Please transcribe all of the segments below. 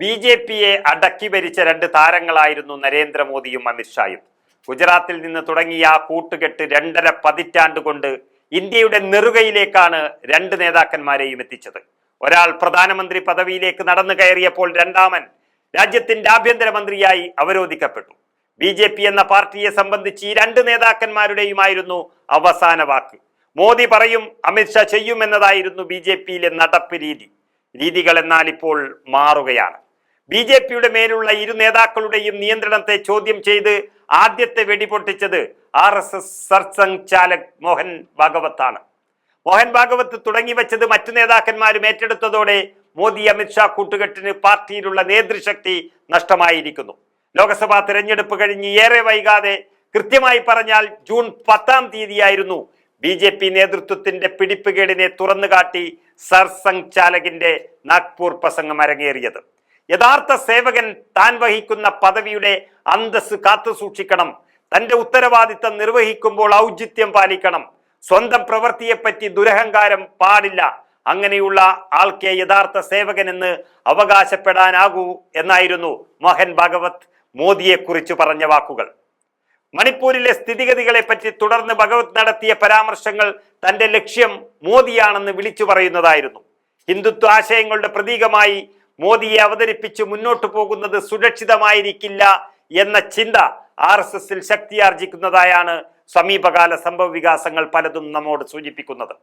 B J പിയെ അടക്കി ഭരിച്ച രണ്ട് താരങ്ങളായിരുന്നു നരേന്ദ്രമോദിയും അമിത്ഷായും ഗുജറാത്തിൽ നിന്ന് തുടങ്ങിയ ആ കൂട്ടുകെട്ട് രണ്ടര പതിറ്റാണ്ട് കൊണ്ട് ഇന്ത്യയുടെ നെറുകയിലേക്കാണ് രണ്ട് നേതാക്കന്മാരെയും എത്തിച്ചത്. ഒരാൾ പ്രധാനമന്ത്രി പദവിയിലേക്ക് നടന്നു കയറിയപ്പോൾ രണ്ടാമൻ രാജ്യത്തിന്റെ ആഭ്യന്തരമന്ത്രിയായി അവരോധിക്കപ്പെട്ടു. ബി ജെ പി എന്ന പാർട്ടിയെ സംബന്ധിച്ച് ഈ രണ്ട് നേതാക്കന്മാരുടെയുമായിരുന്നു അവസാന വാക്ക്. മോദി പറയും അമിത്ഷാ ചെയ്യുമെന്നതായിരുന്നു ബി ജെ പിയിലെ നടപ്പ് രീതി. രീതികൾ എന്നാൽ ഇപ്പോൾ മാറുകയാണ്. ബി ജെ പിയുടെ മേലുള്ള ഇരു നേതാക്കളുടെയും നിയന്ത്രണത്തെ ചോദ്യം ചെയ്ത് ആദ്യത്തെ വെടിപൊട്ടിച്ചത് ആർ എസ് എസ് സർസംഘാലക് മോഹൻ ഭാഗവത്താണ്. മോഹൻ ഭാഗവത്ത് തുടങ്ങി വെച്ചത് മറ്റു നേതാക്കന്മാരും ഏറ്റെടുത്തതോടെ മോദി അമിത്ഷാ കൂട്ടുകെട്ടിന് പാർട്ടിയിലുള്ള നേതൃശക്തി നഷ്ടമായിരിക്കുന്നു. ലോക്സഭാ തെരഞ്ഞെടുപ്പ് കഴിഞ്ഞ് ഏറെ വൈകാതെ കൃത്യമായി പറഞ്ഞാൽ ജൂൺ പത്താം തീയതിയായിരുന്നു ബി ജെ പി നേതൃത്വത്തിന്റെ പിടിപ്പുകേടിനെ തുറന്നുകാട്ടി സർസംഘ് ചാലകിന്റെ നാഗ്പൂർ പ്രസംഗം അരങ്ങേറിയത്. യഥാർത്ഥ സേവകൻ താൻ വഹിക്കുന്ന പദവിയുടെ അന്തസ് കാത്തു സൂക്ഷിക്കണം. തന്റെ ഉത്തരവാദിത്തം നിർവഹിക്കുമ്പോൾ ഔചിത്യം പാലിക്കണം. സ്വന്തം പ്രവൃത്തിയെപ്പറ്റി ദുരഹങ്കാരം പാടില്ല. അങ്ങനെയുള്ള ആൾക്കെ യഥാർത്ഥ സേവകൻ എന്ന് അവകാശപ്പെടാനാകൂ എന്നായിരുന്നു മോഹൻ ഭാഗവത് മോദിയെക്കുറിച്ച് പറഞ്ഞ വാക്കുകൾ. മണിപ്പൂരിലെ സ്ഥിതിഗതികളെ പറ്റി തുടർന്ന് ഭഗവത് നടത്തിയ പരാമർശങ്ങൾ തന്റെ ലക്ഷ്യം മോദിയാണെന്ന് വിളിച്ചു പറയുന്നതായിരുന്നു. ഹിന്ദുത്വ ആശയങ്ങളുടെ പ്രതീകമായി മോദിയെ അവതരിപ്പിച്ച് മുന്നോട്ടു പോകുന്നത് സുരക്ഷിതമായിരിക്കില്ല എന്ന ചിന്ത ആർ എസ് എസിൽ ശക്തിയാർജിക്കുന്നതായാണ് സമീപകാല സംഭവ വികാസങ്ങൾ പലതും നമ്മോട് സൂചിപ്പിക്കുന്നത്.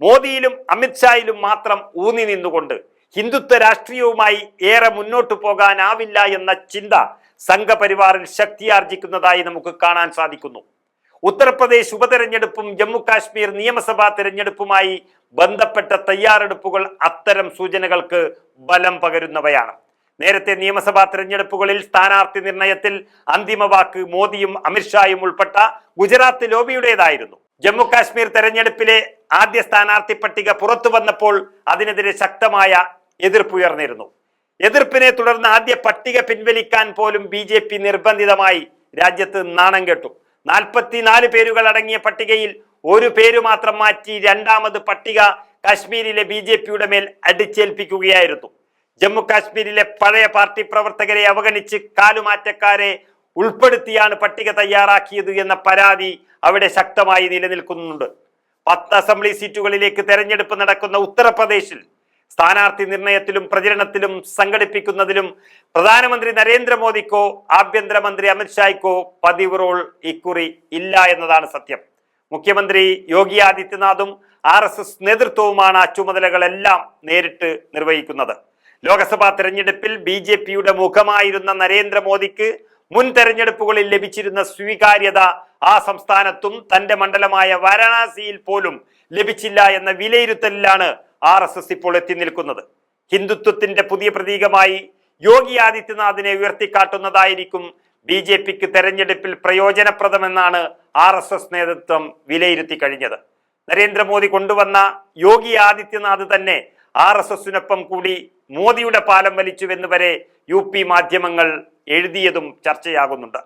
മോദിയിലും അമിത്ഷായിലും മാത്രം ഊന്നി നിന്നുകൊണ്ട് ഹിന്ദുത്വ രാഷ്ട്രീയവുമായി ഏറെ മുന്നോട്ടു പോകാനാവില്ല എന്ന ചിന്ത സംഘപരിവാറിൽ ശക്തിയാർജിക്കുന്നതായി നമുക്ക് കാണാൻ സാധിക്കുന്നു. ഉത്തർപ്രദേശ് ഉപതെരഞ്ഞെടുപ്പും ജമ്മു കാശ്മീർ നിയമസഭാ തെരഞ്ഞെടുപ്പുമായി ബന്ധപ്പെട്ട തയ്യാറെടുപ്പുകൾ അത്തരം സൂചനകൾക്ക് ബലം പകരുന്നവയാണ്. നേരത്തെ നിയമസഭാ തെരഞ്ഞെടുപ്പുകളിൽ സ്ഥാനാർത്ഥി നിർണയത്തിൽ അന്തിമ വാക്ക് മോദിയും അമിത്ഷായും ഉൾപ്പെട്ട ഗുജറാത്ത് ലോബിയുടേതായിരുന്നു. ജമ്മു കാശ്മീർ തെരഞ്ഞെടുപ്പിലെ ആദ്യ സ്ഥാനാർത്ഥി പട്ടിക പുറത്തു വന്നപ്പോൾ അതിനെതിരെ ശക്തമായ എതിർപ്പുയർന്നിരുന്നു എതിർപ്പിനെ തുടർന്ന് ആദ്യ പട്ടിക പിൻവലിക്കാൻ പോലും ബി നിർബന്ധിതമായി രാജ്യത്ത് നാണം കെട്ടു. നാൽപ്പത്തിനാല് പേരുകൾ അടങ്ങിയ പട്ടികയിൽ ഒരു പേര് മാത്രം മാറ്റി രണ്ടാമത് പട്ടിക കാശ്മീരിലെ ബി ജെ പിയുടെ മേൽ അടിച്ചേൽപ്പിക്കുകയായിരുന്നു. ജമ്മു കാശ്മീരിലെ പഴയ പാർട്ടി പ്രവർത്തകരെ അവഗണിച്ച് കാലുമാറ്റക്കാരെ ഉൾപ്പെടുത്തിയാണ് പട്ടിക തയ്യാറാക്കിയത് എന്ന പരാതി അവിടെ ശക്തമായി നിലനിൽക്കുന്നുണ്ട്. പത്ത് അസംബ്ലി സീറ്റുകളിലേക്ക് തെരഞ്ഞെടുപ്പ് നടക്കുന്ന ഉത്തർപ്രദേശിൽ സ്ഥാനാർത്ഥി നിർണയത്തിലും പ്രചരണത്തിലും സംഘടിപ്പിക്കുന്നതിലും പ്രധാനമന്ത്രി നരേന്ദ്രമോദിക്കോ ആഭ്യന്തരമന്ത്രി അമിത്ഷായ്ക്കോ പതിവ് റോൾ ഇക്കുറി ഇല്ല എന്നതാണ് സത്യം. മുഖ്യമന്ത്രി യോഗി ആദിത്യനാഥും ആർ എസ് എസ് നേതൃത്വവുമാണ് ആ ചുമതലകളെല്ലാം നേരിട്ട് നിർവഹിക്കുന്നത്. ലോക്സഭാ തെരഞ്ഞെടുപ്പിൽ ബി ജെ പിയുടെ മുഖമായിരുന്ന നരേന്ദ്രമോദിക്ക് മുൻ തെരഞ്ഞെടുപ്പുകളിൽ ലഭിച്ചിരുന്ന സ്വീകാര്യത ആ സംസ്ഥാനത്തും തന്റെ മണ്ഡലമായ വാരാണസിയിൽ പോലും ലഭിച്ചില്ല എന്ന വിലയിരുത്തലിലാണ് ആർ എസ് എസ് ഇപ്പോൾ എത്തി നിൽക്കുന്നത്. ഹിന്ദുത്വത്തിന്റെ പുതിയ പ്രതീകമായി യോഗി ആദിത്യനാഥിനെ ഉയർത്തിക്കാട്ടുന്നതായിരിക്കും ബി ജെ പിക്ക് തെരഞ്ഞെടുപ്പിൽ പ്രയോജനപ്രദമെന്നാണ് ആർ എസ് എസ് നേതൃത്വം വിലയിരുത്തി കഴിഞ്ഞത്. നരേന്ദ്രമോദി കൊണ്ടുവന്ന യോഗി ആദിത്യനാഥ് തന്നെ ആർ എസ് എസിനൊപ്പം കൂടി മോദിയുടെ പാലം വലിച്ചുവെന്ന് വരെ യു പി മാധ്യമങ്ങൾ എഴുതിയതും ചർച്ചയാകുന്നുണ്ട്.